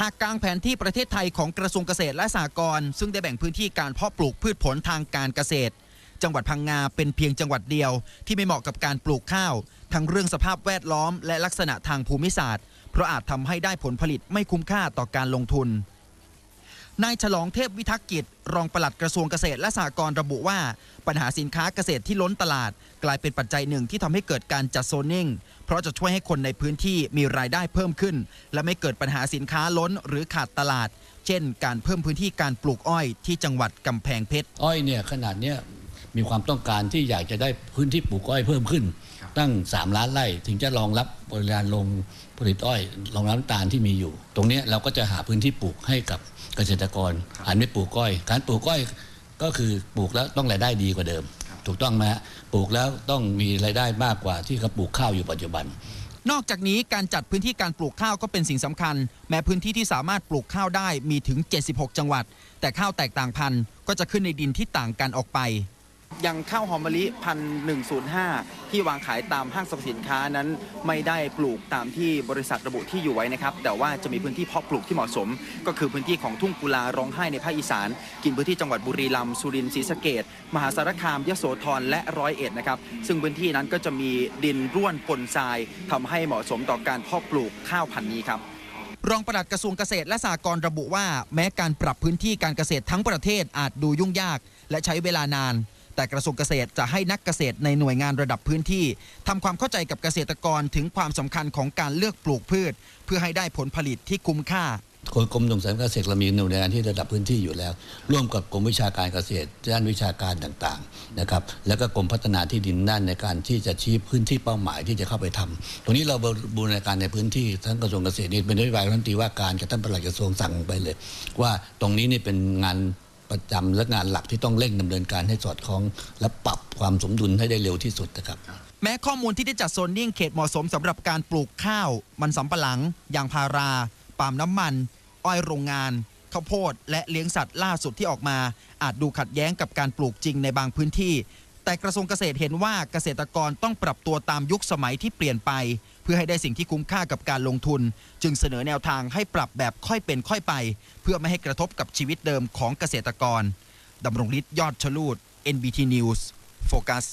หากกลางแผนที่ประเทศไทยของกระทรวงเกษตรและสหกรณ์ซึ่งได้แบ่งพื้นที่การเพาะปลูกพืชผลทางการเกษตร จังหวัดพังงาเป็นเพียงจังหวัดเดียว ที่ไม่เหมาะกับการปลูกข้าว ทั้งเรื่องสภาพแวดล้อมและลักษณะทางภูมิศาสตร์ เพราะอาจทำให้ได้ผลผลิตไม่คุ้มค่าต่อการลงทุน นายฉลองเทพวิทักษ์กิจ รองปลัดกระทรวงเกษตรและสหกรณ์ระบุว่า ปัญหาสินค้าเกษตรที่ล้นตลาด กลายเป็นปัจจัยหนึ่งที่ทำให้เกิดการจัดโซนนิ่ง เพราะจะช่วยให้คนในพื้นที่มีรายได้เพิ่มขึ้น และไม่เกิดปัญหาสินค้าล้นหรือขาดตลาด เช่น การเพิ่มพื้นที่การปลูกอ้อยที่จังหวัดกำแพงเพชรอ้อยเนี่ยขนาดเนี้ย มีความต้องการที่อยากจะได้พื้นที่ปลูกอ้อยเพิ่มขึ้น ตั้ง 3 ล้านไร่ ถึงจะรองรับบริการลงผลิตอ้อยรองรับน้ำตาลที่มีอยู่ ตรงเนี้ยเราก็จะหาพื้นที่ปลูกให้กับเกษตรกรหันไปปลูกอ้อย การปลูกอ้อยก็คือปลูกแล้วต้องรายได้ดีกว่าเดิม ถูกต้องไหมฮะปลูกแล้วต้องมีรายได้มากกว่าที่เขาปลูกข้าวอยู่ปัจจุบัน นอกจากนี้การจัดพื้นที่การปลูกข้าวก็เป็นสิ่งสำคัญ แม้พื้นที่ที่สามารถปลูกข้าวได้มีถึง 76 จังหวัด แต่ข้าวแตกต่างพันธุ์ก็จะขึ้นในดินที่ต่างกันออกไปอ ย่างข้าวหอมมะลิพันหนึ่งศูนย์ห้าที่วางขายตามห้างสรรพสินค้านั้นไม่ได้ปลูกตามที่บริษัทระบุที่อยู่ไว้นะครับ แต่ว่าจะมีพื้นที่เพาะปลูกที่เหมาะสม ก็คือพื้นที่ของทุ่งกุลาร้องไห้ในภาคอีสาน กินพื้นที่จังหวัดบุรีรัมย์สุรินทร์ศรีสะเกดมหาสารคามยโสธรและร้อยเอ็ดนะครับ ซึ่งพื้นที่นั้นก็จะมีดินร่วนปนทรายทำให้เหมาะสมต่อการเพาะปลูกข้าวพันธุ์นี้ครับรองปลัดกระทรวงเกษตรและสหกรณ์ระบุว่า แม้การปรับพื้นที่การเกษตรทั้งประเทศอาจดูยุ่งยาก และใช้เวลานาน แต่กระทรวงเกษตรจะให้นักเกษตรในหน่วยงานระดับพื้นที่ทำความเข้าใจกับเกษตรกรถึงความสำคัญของการเลือกปลูกพืช เพื่อให้ได้ผลผลิตที่คุ้มค่ากรมส่งเสริมเกษตรเรามีหน่วยงานที่ระดับพื้นที่อยู่แล้ว ร่วมกับกรมวิชาการเกษตร ด้านวิชาการต่างๆนะครับแล้วก็กรมพัฒนาที่ดินด้านในการที่จะชี้พื้นที่เป้าหมายที่จะเข้าไปทำตรงนี้เราบูรณาการในพื้นที่ทั้งกระทรวงเกษตรนี่เป็นนโยบายรัฐมนตรีว่าการกับท่านปลัดกระทรวงสั่งไปเลย ว่าตรงนี้นี่เป็นงาน ประจำและงานหลักที่ต้องเร่งดำเนินการให้สอดคล้อง และปรับความสมดุลให้ได้เร็วที่สุดนะครับ แม้ข้อมูลที่ได้จัดโซนนิ่งเขตเหมาะสมสำหรับการปลูกข้าว มันสำปะหลังยางพาราปาล์มน้ำมัน อ้อยโรงงานข้าวโพดและเลี้ยงสัตว์ล่าสุดที่ออกมา อาจดูขัดแย้งกับการปลูกจริงในบางพื้นที่ แต่กระทรวงเกษตรเห็นว่าเกษตรกรต้องปรับตัวตามยุคสมัยที่เปลี่ยนไป เพื่อให้ได้สิ่งที่คุ้มค่ากับการลงทุน จึงเสนอแนวทางให้ปรับแบบค่อยเป็นค่อยไป เพื่อไม่ให้กระทบกับชีวิตเดิมของเกษตรกรดำรงฤทธิ์ยอดชลูด NBT News โฟกัส